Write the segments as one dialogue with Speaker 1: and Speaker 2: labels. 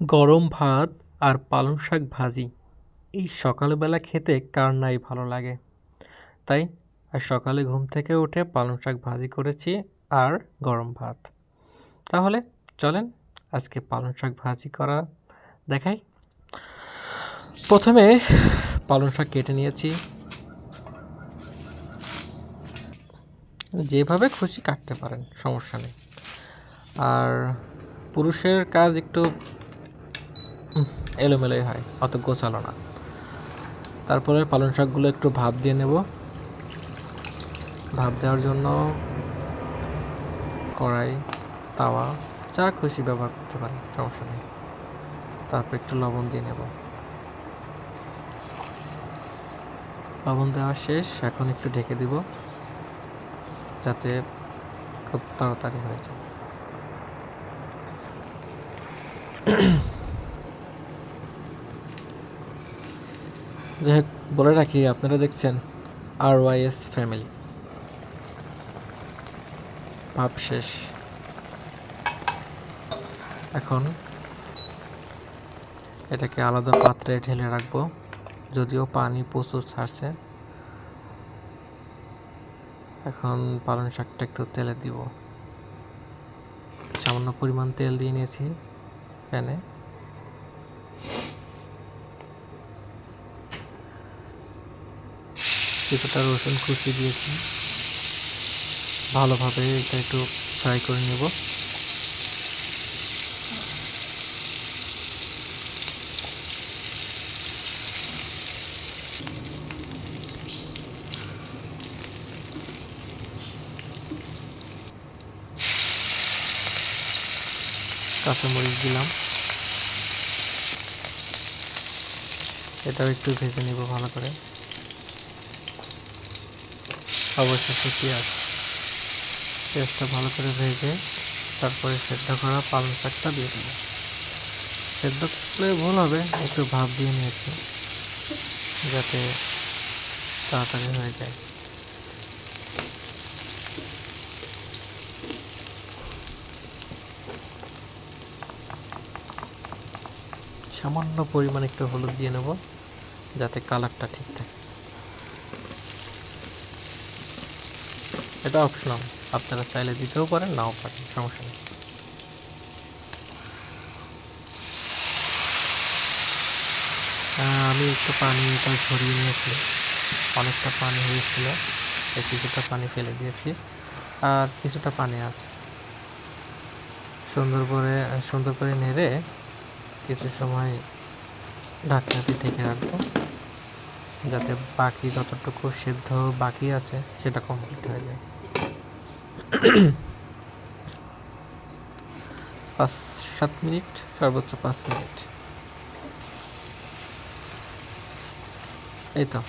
Speaker 1: গরম ভাত আর পালং শাক ভাজি। এই সকালবেলা খেতে কার নাই ভালো লাগে? তাই আর সকালে ঘুম থেকে উঠে পালং শাক ভাজি করেছি আর গরম ভাত। তাহলে চলেন আজকে পালং শাক ভাজি করা দেখাই। প্রথমে পালং শাক কেটে নিয়েছি। যেভাবে খুশি কাটতে পারেন, সমস্যা নেই। আর পুরুষের কাজ একটু এলোমেলোই হয়, অত গোছালো না। তারপরে পালং শাকগুলো একটু ভাপ দিয়ে নেব। ভাপ দেওয়ার জন্য কড়াই, তাওয়া, যা খুশি ব্যবহার করতে পারেন, সমস্যা নেই। তারপর একটু লবণ দিয়ে নেব। লবণ দেওয়া শেষ, এখন একটু ঢেকে দিব, যাতে খুব তাড়াতাড়ি হয়ে যায়। যাই হোক, বলে রাখি, আপনারা দেখছেন আর ওয়াইএস ফ্যামিলি ভাব শেষ। এখন এটাকে আলাদা পাত্রে ঢেলে রাখব, যদিও পানি প্রচুর ছাড়ছে। এখন পালং শাকটা একটু তেলে দিব। সামান্য পরিমাণ তেল দিয়ে নিয়েছি প্যানে। কিছুটা রসুন কুচি দিয়েছি। ভালোভাবে এটা একটু ফ্রাই করে নেব। কাঁচামরিচ দিলাম। এটাও একটু ভেজে নিব ভালো করে। অবশেষে পেঁয়াজ পেঁয়াজটা ভালো করে ভেজে তারপরে সেদ্ধ করা পালং শাকটা দিয়ে দেবো। সেদ্ধ করলে ভুল হবে, একটু ভাপ দিয়ে নিয়েছি, যাতে তাড়াতাড়ি হয়ে যায়। সামান্য পরিমাণ একটু হলুদ দিয়ে নেব, যাতে কালারটা ঠিক থাকে। এটা অপশনাল আপনারা চাইলে দিতেও পারেন, নাও পারেন, সমস্যা নেই। আমি একটু পানি এটা ঝরিয়ে নিয়েছি। অনেকটা পানি হয়েছিল, এই কিছুটা পানি ফেলে দিয়েছি। আর কিছুটা পানি আছে। সুন্দর করে সুন্দর করে নেড়ে কিছু সময় ঢাকনা দিয়ে ঢেকে রাখব। যাতে বাকি যতটুকু সিদ্ধ বাকি আছে, সেটা কমপ্লিট হয়ে যায়। পাঁচ, সাত মিনিট, সর্বোচ্চ পাঁচ মিনিট। এই তো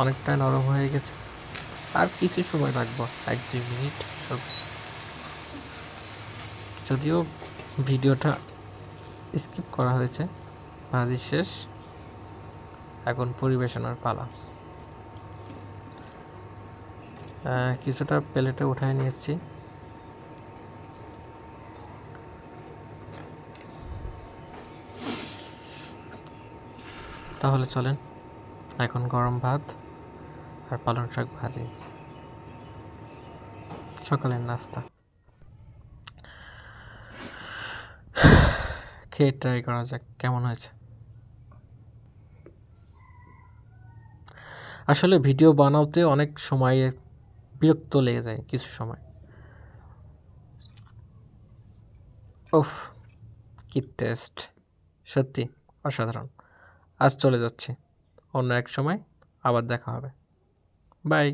Speaker 1: অনেকটাই নরম হয়ে গেছে। আর কিছু সময় রাখব এক দুই মিনিট যদিও ভিডিওটা স্কিপ করা হয়েছে ভাজি শেষ। এখন পরিবেশনার পালা। কিছুটা প্লেটে উঠায় নিয়েছি। তাহলে চলেন, এখন গরম ভাত আর পালং শাক ভাজি। সকালের নাস্তা। খেয়ে ট্রাই করা যাক, কেমন হয়েছে? আসলে ভিডিও বানাতে অনেক সময় বিরক্ত লেগে যায় কিছু সময়। ওফ কি টেস্ট সত্যি, অসাধারণ। আজ চলে যাচ্ছি। অন্য এক সময় আবার দেখা হবে। বাই